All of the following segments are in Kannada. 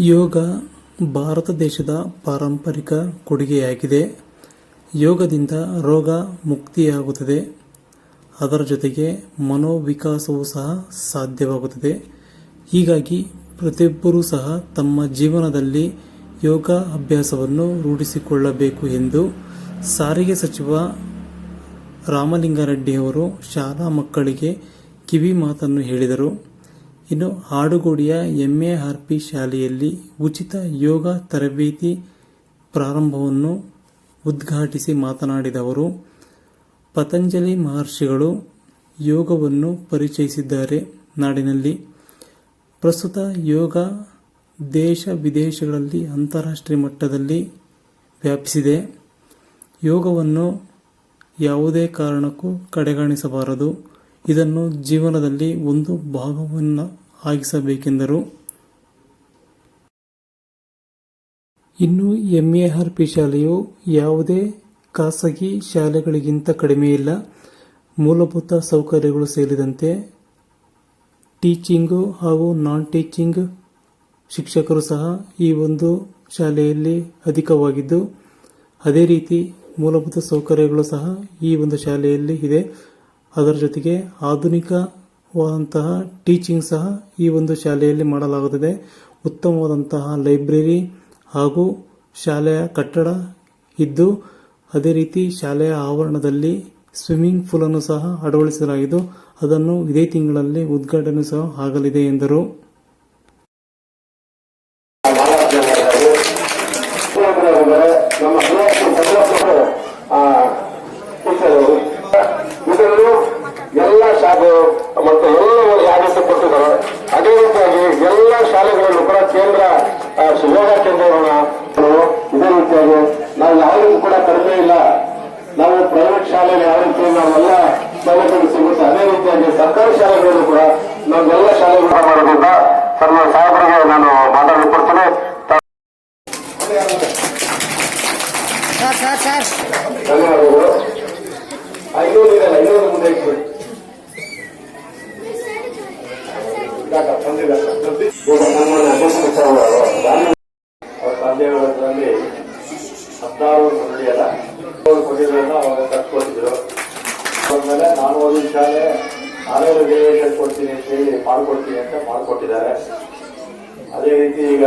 ಯೋಗ ಭಾರತ ದೇಶದ ಪಾರಂಪರಿಕ ಕೊಡುಗೆಯಾಗಿದೆ. ಯೋಗದಿಂದ ರೋಗ ಮುಕ್ತಿಯಾಗುತ್ತದೆ. ಅದರ ಜೊತೆಗೆ ಮನೋವಿಕಾಸವೂ ಸಹ ಸಾಧ್ಯವಾಗುತ್ತದೆ. ಹೀಗಾಗಿ ಪ್ರತಿಯೊಬ್ಬರೂ ಸಹ ತಮ್ಮ ಜೀವನದಲ್ಲಿ ಯೋಗ ಅಭ್ಯಾಸವನ್ನು ರೂಢಿಸಿಕೊಳ್ಳಬೇಕು ಎಂದು ಸಾರಿಗೆ ಸಚಿವ ರಾಮಲಿಂಗಾರೆಡ್ಡಿಯವರು ಶಾಲಾ ಮಕ್ಕಳಿಗೆ ಕಿವಿ ಮಾತನ್ನು ಹೇಳಿದರು. ಇನ್ನು ಹಾಡುಗೋಡಿಯ ಪಿ ಶಾಲೆಯಲ್ಲಿ ಉಚಿತ ಯೋಗ ತರಬೇತಿ ಪ್ರಾರಂಭವನ್ನು ಉದ್ಘಾಟಿಸಿ ಮಾತನಾಡಿದ ಅವರು, ಪತಂಜಲಿ ಮಹರ್ಷಿಗಳು ಯೋಗವನ್ನು ಪರಿಚಯಿಸಿದ್ದಾರೆ. ನಾಡಿನಲ್ಲಿ ಪ್ರಸ್ತುತ ಯೋಗ ದೇಶ ವಿದೇಶಗಳಲ್ಲಿ ಅಂತಾರಾಷ್ಟ್ರೀಯ ಮಟ್ಟದಲ್ಲಿ ವ್ಯಾಪಿಸಿದೆ. ಯೋಗವನ್ನು ಯಾವುದೇ ಕಾರಣಕ್ಕೂ ಕಡೆಗಣಿಸಬಾರದು. ಇದನ್ನು ಜೀವನದಲ್ಲಿ ಒಂದು ಭಾಗವನ್ನು ಆಗಿಸಬೇಕೆಂದರು. ಇನ್ನು ಎಂಎ ಆರ್ ಪಿ ಶಾಲೆಯು ಯಾವುದೇ ಖಾಸಗಿ ಶಾಲೆಗಳಿಗಿಂತ ಕಡಿಮೆಯಿಲ್ಲ ಮೂಲಭೂತ ಸೌಕರ್ಯಗಳು ಸೇರಿದಂತೆ ಟೀಚಿಂಗು ಹಾಗೂ ನಾನ್ ಟೀಚಿಂಗ್ ಶಿಕ್ಷಕರು ಸಹ ಈ ಒಂದು ಶಾಲೆಯಲ್ಲಿ ಅಧಿಕವಾಗಿದ್ದು, ಅದೇ ರೀತಿ ಮೂಲಭೂತ ಸೌಕರ್ಯಗಳು ಸಹ ಈ ಒಂದು ಶಾಲೆಯಲ್ಲಿ ಇದೆ. ಅದರ ಜೊತೆಗೆ ಆಧುನಿಕವಾದಂತಹ ಟೀಚಿಂಗ್ ಸಹ ಈ ಒಂದು ಶಾಲೆಯಲ್ಲಿ ಮಾಡಲಾಗುತ್ತದೆ. ಉತ್ತಮವಾದಂತಹ ಲೈಬ್ರರಿ ಹಾಗೂ ಶಾಲೆಯ ಕಟ್ಟಡ ಇದ್ದು, ಅದೇ ರೀತಿ ಶಾಲೆಯ ಆವರಣದಲ್ಲಿ ಸ್ವಿಮ್ಮಿಂಗ್ ಪೂಲನ್ನು ಸಹ ಅಳವಡಿಸಲಾಗಿದ್ದು, ಅದನ್ನು ಇದೇ ತಿಂಗಳಲ್ಲಿ ಉದ್ಘಾಟನೆ ಸಹ ಆಗಲಿದೆ ಎಂದರು. ನಮ್ಮ ಹಲವಾರು ಸದಸ್ಯರು ಆ, ಶಿಕ್ಷಕರು ಇದನ್ನು ಎಲ್ಲ ಶಾಲೆ ಮತ್ತು ಎಲ್ಲರೂ ಆದೇಶ ಕೊಟ್ಟಿದ್ದಾರೆ. ಅದೇ ರೀತಿಯಾಗಿ ಎಲ್ಲ ಶಾಲೆಗಳಲ್ಲೂ ಕೂಡ ಕೇಂದ್ರ ಯೋಗ ಕೇಂದ್ರಗಳನ್ನ ಇದೇ ರೀತಿಯಾಗಿ ನಾವು ಯಾವುದಕ್ಕೂ ಕೂಡ ಕಡಿಮೆ ಇಲ್ಲ. ನಾವು ಪ್ರೈವೇಟ್ ಶಾಲೆಯಲ್ಲಿ ಯಾವ ರೀತಿ ನಾವೆಲ್ಲ ಸೌಲಭ್ಯಗಳು ಸಿಗುತ್ತೆ ಅದೇ ರೀತಿಯಾಗಿ ಸರ್ಕಾರಿ ಶಾಲೆಗಳಲ್ಲೂ ಕೂಡ ನಾವೆಲ್ಲ ಶಾಲೆಗಳು ಮಾಡೋದ್ರಿಂದ ಸರ್ ಸಾಹೇಬರಿಗೆ ನಾನು ಮಾತಾಡಲಿಕ್ಕೆ ಕೊಡ್ತೇನೆ. ಧನ್ಯವಾದಗಳು ಐನೂರು ಇದೆ ಐನೂರು ಮುಂದೆ ಇಟ್ಬಿಡಿ ಇದಾಕ, ಬಂದಿದ್ದಾಕ. ಈಗ ಸನ್ಮಾನ್ಯ ಅಧ್ಯಕ್ಷ ಸಾಹೇಬರು ಅವ್ರ ತಂದೆಯವರಲ್ಲಿ ಹದಿನಾರು ಕೊಟ್ಟಿದ್ರನ್ನ ಅವಾಗ ಕಟ್ಕೊಟ್ಟಿದ್ರು. ಆಮೇಲೆ ನಾನು ಶಾಲೆ ನಾನೇ ರಿಸರ್ವೇಷನ್ ಕೊಡ್ತೀನಿ ಅಂತ ಹೇಳಿ ಮಾಡ್ಕೊಡ್ತೀನಿ ಅಂತ ಮಾಡ್ಕೊಟ್ಟಿದ್ದಾರೆ. ಅದೇ ರೀತಿ ಈಗ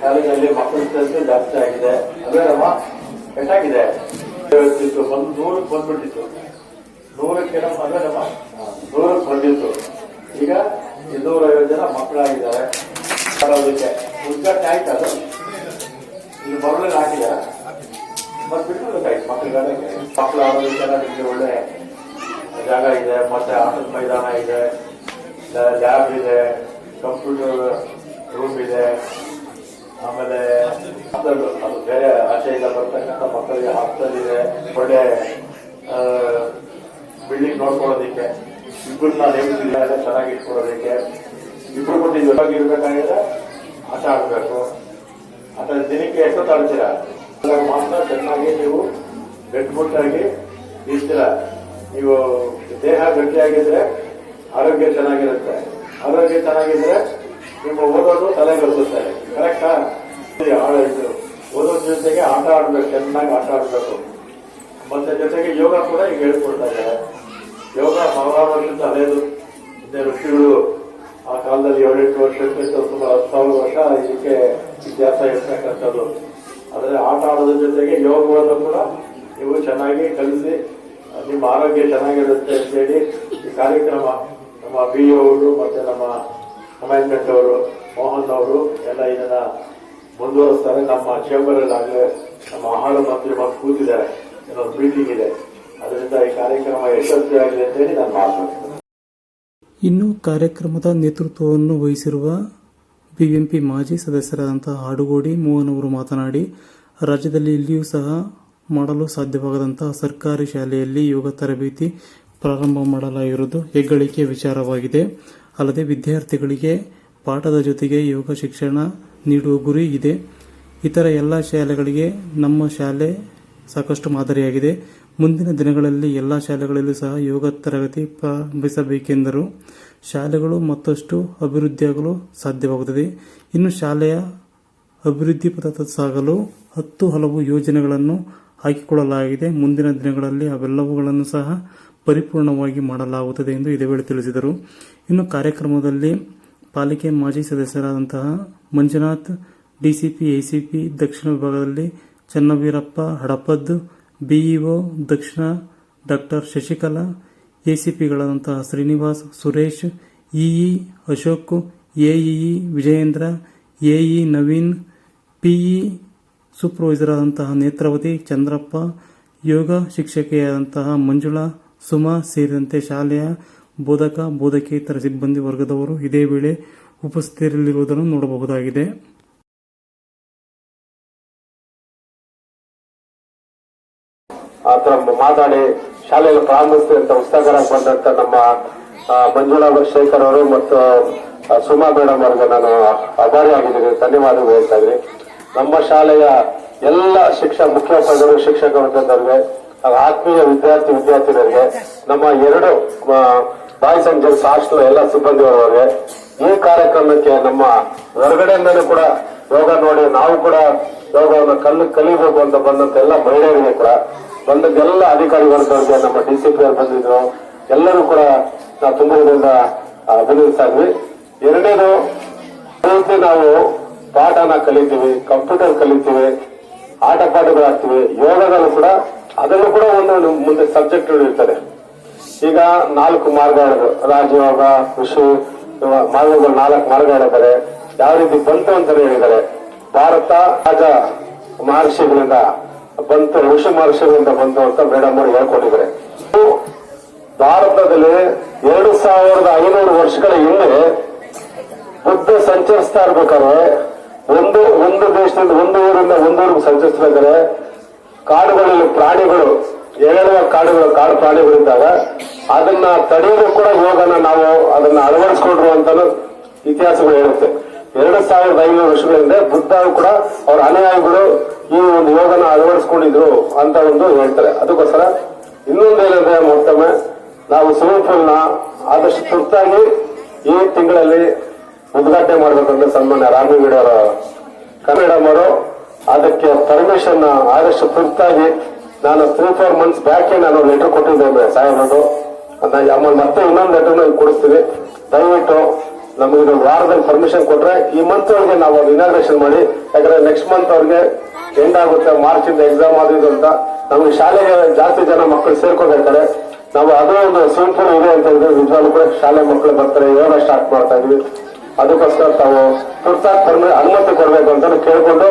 ಶಾಲೆಗಳಲ್ಲಿ ಮಕ್ಕಳ ಸಂಖ್ಯೆ ಜಾಸ್ತಿ ಆಗಿದೆ. ಅದೇನಮ್ಮ ಎಷ್ಟಾಗಿದೆ ಇತ್ತು ಒಂದು ನೂರಕ್ಕೆ ಬಂದ್ಬಿಟ್ಟಿತ್ತು. ನೂರಕ್ಕೆ ನಮ್ಮ ಅದೇನಮ್ಮ ನೂರಕ್ಕೆ ಬಂದಿತ್ತು. ಈಗ ಇನ್ನೂರೈವತ್ತು ಜನ ಮಕ್ಕಳಾಗಿದ್ದಾರೆ. ಬರೋದಕ್ಕೆ. ಉದ್ಘಾಟನೆ ಆಯ್ತು ಅದು? ಈಗ ಮರಳಲ್ಲಿ ಹಾಕಿದಾರ ಮತ್ತೆ ಬಿಟ್ಬಿಡ್ಬೇಕಾಯ್ತು ಮಕ್ಕಳಿಗಾದ್ರೆ ಮಕ್ಕಳು ಆರೋಗ್ಯ ನಿಮಗೆ ಒಳ್ಳೆ ಜಾಗ ಇದೆ, ಮತ್ತೆ ಆಟದ ಮೈದಾನ ಇದೆ ಲ್ಯಾಬ್ ಇದೆ, ಕಂಪ್ಯೂಟರ್ ರೂಮ್ ಇದೆ, ಆಮೇಲೆ ಅದು ಬೇರೆ ಆಚೆಯಿಂದ ಬರ್ತಕ್ಕಂಥ ಮಕ್ಕಳಿಗೆ ಹಾಸ್ಟೆಲ್ ಇದೆ, ಒಳ್ಳೆ ಬಿಲ್ಡಿಂಗ್ ನೋಡ್ಕೊಳ್ಳೋದಕ್ಕೆ. ಇಬ್ಬರನ್ನ ನೇಮಿಸಿಲ್ಲ ಚೆನ್ನಾಗಿ ಇಟ್ಕೊಳ್ಳೋದಕ್ಕೆ ಇಬ್ರು ಕೊಟ್ಟಿದ್ವಿ ಇರ್ಬೇಕಾಗಿದ್ರೆ ಆಟ ಆಡ್ಬೇಕು. ಆಟ ದಿನಕ್ಕೆ ಎಷ್ಟೊತ್ತು ಆಡ್ತೀರಾ? ಮಾತ್ರ ಚೆನ್ನಾಗಿ ನೀವು ಗಟ್ಟಿಮುಟ್ಟಾಗಿ ಇರ್ತೀರಾ ನೀವು ದೇಹ ಗಟ್ಟಿಯಾಗಿದ್ರೆ ಆರೋಗ್ಯ ಚೆನ್ನಾಗಿರುತ್ತೆ. ಆರೋಗ್ಯ ಚೆನ್ನಾಗಿದ್ರೆ ನಿಮ್ಮ ಓದೋದು ತಲೆ ಬರ್ತದೆ ಕರೆಕ್ಟಾ ಆಡೋದು ಓದೋದ್ರ ಜೊತೆಗೆ ಆಟ ಆಡಬೇಕು, ಚೆನ್ನಾಗಿ ಆಟ ಆಡಬೇಕು. ಮತ್ತೆ ಜೊತೆಗೆ ಯೋಗ ಕೂಡ ಈಗ ಹೇಳ್ಕೊಡ್ತಾ ಇದ್ದಾರೆ. ಯೋಗ ವರ್ಷದ ಹಳೆಯದು. ಋಷಿಗಳು ಆ ಕಾಲದಲ್ಲಿ ಏಳೆಂಟು ವರ್ಷಕ್ಕೆ ಸುಮಾರು ಹತ್ತು ಸಾವಿರ ವರ್ಷ ಇದಕ್ಕೆ ಇತಿಹಾಸ ಇರ್ತಕ್ಕಂಥದ್ದು. ಆದರೆ ಆಟ ಆಡೋದ್ರ ಜೊತೆಗೆ ಯೋಗವನ್ನು ಕೂಡ ನೀವು ಚೆನ್ನಾಗಿ ಕಲಿಸಿ, ನಿಮ್ಮ ಆರೋಗ್ಯ ಚೆನ್ನಾಗಿರುತ್ತೆ ಅಂತೇಳಿ ಈ ಕಾರ್ಯಕ್ರಮ ನಮ್ಮ ಬಿ ಅವರು ಮತ್ತೆ ನಮ್ಮ ಕಮಾಂಡೆಂಟ್ ಅವರು, ಮೋಹನ್ ಅವರು ಎಲ್ಲ ಇದನ್ನ ಮುಂದುವರಿಸ್ತಾರೆ. ನಮ್ಮ ಚೇಂಬರ್ ಆಗಲೇ ನಮ್ಮ ಆಹಾರ ಮಂತ್ರಿ ಬಂದು ಕೂತಿದ್ದಾರೆ. ಇನ್ನೊಂದು ಮೀಟಿಂಗ್ ಇದೆ. ಅದರಿಂದ ಈ ಕಾರ್ಯಕ್ರಮ ಯಶಸ್ವಿಯಾಗಿದೆ ಅಂತ ಹೇಳಿ ನಾನು ಮಾತು ಇನ್ನು ಕಾರ್ಯಕ್ರಮದ ನೇತೃತ್ವವನ್ನು ವಹಿಸಿರುವ ಬಿಬಿಎಂಪಿ ಮಾಜಿ ಸದಸ್ಯರಾದಂತಹ ಹಾಡುಗೋಡಿ ಮೋಹನ್ ಅವರು ಮಾತನಾಡಿ, ರಾಜ್ಯದಲ್ಲಿ ಇಲ್ಲಿಯೂ ಸಹ ಮಾಡಲು ಸಾಧ್ಯವಾಗದಂತಹ ಸರ್ಕಾರಿ ಶಾಲೆಯಲ್ಲಿ ಯೋಗ ತರಬೇತಿ ಪ್ರಾರಂಭ ಮಾಡಲಾಗಿರುವುದು ಹೆಗ್ಗಳಿಕೆಯ ವಿಚಾರವಾಗಿದೆ. ಅಲ್ಲದೆ ವಿದ್ಯಾರ್ಥಿಗಳಿಗೆ ಪಾಠದ ಜೊತೆಗೆ ಯೋಗ ಶಿಕ್ಷಣ ನೀಡುವ ಗುರಿ ಇದೆ. ಇತರ ಎಲ್ಲ ಶಾಲೆಗಳಿಗೆ ನಮ್ಮ ಶಾಲೆ ಸಾಕಷ್ಟು ಮಾದರಿಯಾಗಿದೆ. ಮುಂದಿನ ದಿನಗಳಲ್ಲಿ ಎಲ್ಲ ಶಾಲೆಗಳಲ್ಲೂ ಸಹ ಯೋಗ ತರಗತಿ ಪ್ರಾರಂಭಿಸಬೇಕೆಂದರು. ಶಾಲೆಗಳು ಮತ್ತಷ್ಟು ಅಭಿವೃದ್ಧಿಯಾಗಲು ಸಾಧ್ಯವಾಗುತ್ತದೆ. ಇನ್ನು ಶಾಲೆಯ ಅಭಿವೃದ್ಧಿ ಪಥ ಸಾಗಲು ಹತ್ತು ಹಲವು ಯೋಜನೆಗಳನ್ನು ಹಾಕಿಕೊಳ್ಳಲಾಗಿದೆ. ಮುಂದಿನ ದಿನಗಳಲ್ಲಿ ಅವೆಲ್ಲವುಗಳನ್ನು ಸಹ ಪರಿಪೂರ್ಣವಾಗಿ ಮಾಡಲಾಗುತ್ತದೆ ಎಂದು ಇದೇ ವೇಳೆ ತಿಳಿಸಿದರು. ಇನ್ನು ಕಾರ್ಯಕ್ರಮದಲ್ಲಿ ಪಾಲಿಕೆ ಮಾಜಿ ಸದಸ್ಯರಾದಂತಹ ಮಂಜುನಾಥ್, ಡಿಸಿಪಿ, ಎಸಿಪಿ, ದಕ್ಷಿಣ ವಿಭಾಗದಲ್ಲಿ ಚನ್ನವೀರಪ್ಪ, ಹಡಪದ್ ಬಿಇಒ, ದಕ್ಷಿಣ, doctor Shashikala ಎಸಿಪಿಗಳಾದಂತಹ Srinivas, Suresh, EE, Ashok, AEE, Vijayendra, AE, Naveen, PE supervisor ಆದಂತಹ ನೇತ್ರಾವತಿ, ಚಂದ್ರಪ್ಪ, ಯೋಗ ಶಿಕ್ಷಕಿಯಾದಂತಹ ಮಂಜುಳಾ, ಸುಮಾ ಸೇರಿದಂತೆ ಶಾಲೆಯ ಬೋಧಕ, ಬೋಧಕೇತರ ಸಿಬ್ಬಂದಿ ವರ್ಗದವರು ಇದೇ ವೇಳೆ ಉಪಸ್ಥಿತರಿರುವುದನ್ನು ನೋಡಬಹುದಾಗಿದೆ. ಮಾತಾಡಿ ಶಾಲೆಯಲ್ಲಿ ಪ್ರಾರಂಭಿಸ್ತೀವಿ ಅಂತ ಬಂದಂತ ನಮ್ಮ ಮಂಜುಳಾ ಶೇಖರ್ ಅವರು ಮತ್ತು ಸುಮಾ ಮೇಡಮ್ ಅವ್ರಿಗೆ ನಾನು ಆಭಾರಿಯಾಗಿದ್ದೀನಿ ಧನ್ಯವಾದಗಳು ಹೇಳ್ತಾ ಇದ್ದೀನಿ. ನಮ್ಮ ಶಾಲೆಯ ಎಲ್ಲ ಶಿಕ್ಷ ಮುಖ್ಯೋಪಾಧ್ಯಾಯರು ಶಿಕ್ಷಕ ವರ್ಗದವರಿಗೆ ಆತ್ಮೀಯ ವಿದ್ಯಾರ್ಥಿ ವಿದ್ಯಾರ್ಥಿನಿಯರಿಗೆ ನಮ್ಮ ಎರಡು ಬಾಯ್ಸ್ ಅಂಡ್ ಗರ್ಲ್ಸ್ ಎಲ್ಲ ಸಿಬ್ಬಂದಿಯವರಿಗೆ ಈ ಕಾರ್ಯಕ್ರಮಕ್ಕೆ ನಮ್ಮ ಹೊರಗಡೆಯಿಂದಲೂ ಕೂಡ ಯೋಗ ನೋಡಿ, ನಾವು ಕೂಡ ಯೋಗವನ್ನು ಕಲ್ಲು ಕಲಿಬೇಕು ಅಂತ ಬಂದಂತ ಎಲ್ಲ ಮಹಿಳೆಯರಿಗೆ ಕೂಡ ಬಂದದ್ದ ಎಲ್ಲ ಅಧಿಕಾರಿ ವರ್ಗದವರಿಗೆ ನಮ್ಮ ಪಿ ಅವರು ಬಂದಿದ್ರು, ಎಲ್ಲರೂ ಕೂಡ ನಾವು ತುಂಬದಿಂದ ಅಭಿನಂದಿಸ್ತಾ ಇದ್ವಿ. ಎರಡನೇದು ನಾವು ಪಾಠನ ಕಲಿತೀವಿ, ಕಂಪ್ಯೂಟರ್ ಕಲಿತೀವಿ, ಆಟ ಪಾಠಗಳಾಗ್ತೀವಿ ಯೋಗದಲ್ಲೂ ಕೂಡ, ಅದರಲ್ಲೂ ಕೂಡ ಒಂದು ಮುಂದೆ ಸಬ್ಜೆಕ್ಟ್ ಇರ್ತದೆ. ಈಗ ನಾಲ್ಕು ಮಾರ್ಗಗಳು ರಾಜಯೋಗ, ಕೃಷಿ ಮಾರ್ಗಗಳು ನಾಲ್ಕು ಮಾರ್ಗ ಹೇಳಿದ್ದಾರೆ ಯಾವ ರೀತಿ ಬಂತು ಅಂತಾನೆ ಹೇಳಿದ್ದಾರೆ ಭಾರತ ರಾಜ ಮಹರ್ಷಿಗಳಿಂದ ಬಂತು ಋಷಿ ಮಹರ್ಷಿಗಳಿಂದ ಬಂತು ಅಂತ ಮೇಡಮ್ ಅವರು ಹೇಳ್ಕೊಟ್ಟಿದ್ದಾರೆ. ಭಾರತದಲ್ಲಿ ಎರಡು ಸಾವಿರದ ಐನೂರು ವರ್ಷಗಳ ಹಿಂದೆ ಬುದ್ಧ ಸಂಚರಿಸ್ತಾ ಇರ್ಬೇಕಾದ್ರೆ ಒಂದು ಒಂದು ದೇಶದಿಂದ ಒಂದು ಊರಿಂದ ಒಂದು ಊರಿಗೆ ಸಂಚರಿಸ್ಬೇಕಾದ್ರೆ ಕಾಡುಗಳಲ್ಲಿ ಪ್ರಾಣಿಗಳು ಏಳುವ ಕಾಡುಗಳು ಕಾಡು ಪ್ರಾಣಿಗಳಿದ್ದಾಗ ಅದನ್ನ ತಡೆಯಲು ಕೂಡ ಯೋಗನ ನಾವು ಅದನ್ನ ಅಳವಡಿಸ್ಕೊಂಡ್ರು ಅಂತಾನು ಇತಿಹಾಸಗಳು ಹೇಳುತ್ತೆ. ಎರಡು ಸಾವಿರದ ಐನೂರು ವರ್ಷಗಳ ಹಿಂದೆ ಬುದ್ಧ ಕೂಡ ಅವರ ಅನುಯಾಯಿಗಳು ಈ ಒಂದು ಯೋಗನ ಅಳವಡಿಸ್ಕೊಂಡಿದ್ರು ಅಂತ ಒಂದು ಹೇಳ್ತಾರೆ. ಅದಕ್ಕೋಸ್ಕರ ಇನ್ನೊಂದು ಏನಂದ್ರೆ ಮತ್ತೊಮ್ಮೆ, ನಾವು ಸ್ವಿಮ್ಮಿಂಗ್ ಪೂಲ್ ಆದಷ್ಟು ತುರ್ತಾಗಿ ಈ ತಿಂಗಳಲ್ಲಿ ಉದ್ಘಾಟನೆ ಮಾಡಬೇಕಂತ ಸನ್ಮಾನ್ಯ ರಾಮಲಿಂಗಡಿ ಅವರ ಕನ್ನಡಮ್ಮರು ಅದಕ್ಕೆ ಪರ್ಮಿಷನ್ ಆದಷ್ಟು ತುರ್ತಾಗಿ ನಾನು ತ್ರೀ ಫೋರ್ ಮಂತ್ಸ್ ಬ್ಯಾಕ್ ನಾನು ಲೆಟರ್ ಕೊಟ್ಟಿದ್ದೇನೆ ಸಾಹೇಬರು ಅದನ್ನ ಮತ್ತೆ ಇನ್ನೊಂದು ಲೆಟರ್ ಕೊಡಿಸ್ತೀವಿ ದಯವಿಟ್ಟು ನಮಗೆ ಒಂದು ವಾರದಲ್ಲಿ ಪರ್ಮಿಷನ್ ಕೊಟ್ರೆ ಈ ಮಂತ್ ಒಳಗೆ ನಾವು ಅದು ಇನಾಗ್ರೇಷನ್ ಮಾಡಿ, ಯಾಕಂದ್ರೆ ನೆಕ್ಸ್ಟ್ ಮಂತ್ ಅವ್ರಿಗೆ ಎಂಡ್ ಆಗುತ್ತೆ ಮಾರ್ಚ್ ಇಂದ ಎಕ್ಸಾಮ್ ಆದಿದ್ದು ಅಂತ. ನಮ್ಗೆ ಶಾಲೆಗೆ ಜಾಸ್ತಿ ಜನ ಮಕ್ಕಳು ಸೇರ್ಕೊಂಡಿರ್ತಾರೆ. ನಾವು ಅದೋ ಒಂದು ಸ್ವಿಮ್ಮಿಂಗ್ ಪೂಲ್ ಇದೆ ಅಂತ ಹೇಳಿದ್ರೆ ನಿಜವಾಗ್ಲೂ ಕೂಡ ಶಾಲೆ ಮಕ್ಕಳು ಬರ್ತಾರೆ ಯೋಗ ಸ್ಟಾರ್ಟ್ ಮಾಡ್ತಾ ಇದ್ವಿ. ಅದಕ್ಕೋಸ್ಕರ ತಾವು ತುರ್ತಾಗಿ ಅನುಮತಿ ಕೊಡಬೇಕು ಅಂತ ಕೇಳ್ಕೊಂಡು